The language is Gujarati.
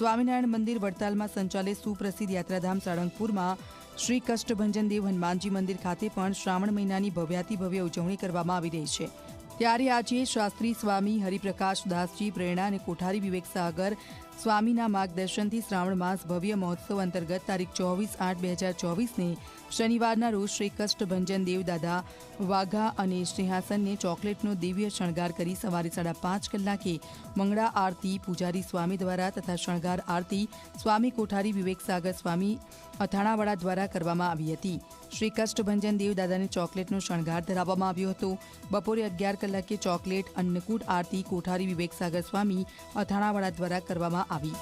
સ્વામિનારાયણ મંદિર વડતાલમાં સંચાલિત સુપ્રસિદ્ધ યાત્રાધામ સાળંગપુરમાં શ્રી કષ્ટભંજન દેવ હનુમાનજી મંદિર ખાતે પણ શ્રાવણ મહિનાની ભવ્યાતિ ભવ્ય ઉજવણી કરવામાં આવી રહી છે. ત્યારે આજે શાસ્ત્રી સ્વામી હરિપ્રકાશ દાસજી પ્રેરણા અને કોઠારી વિવેક સાગર સ્વામીના માર્ગદર્શનથી શ્રાવણ માસ ભવ્ય મહોત્સવ અંતર્ગત તારીખ ચોવીસ આઠ બે હજાર ચોવીસને શનિવારના રોજ શ્રી કષ્ટભંજન દેવ દાદા વાઘા અને સિંહાસનને ચોકલેટનો દિવ્ય શણગાર કરી સવારે સાડા પાંચ કલાકે મંગળા આરતી પૂજારી સ્વામી દ્વારા તથા શણગાર આરતી સ્વામી કોઠારી વિવેક સાગર સ્વામી અથાણાવાળા દ્વારા કરવામાં આવી હતી. શ્રી કષ્ટભંજન દેવદાદાને ચોકલેટનો શણગાર ધરાવવામાં આવ્યો હતો. બપોરે અગિયાર કલાકે ચોકલેટ, અન્નકૂટ, આરતી, કોઠારી વિવેક સાગર સ્વામી અથાણાવાળા દ્વારા કરવામાં આવી.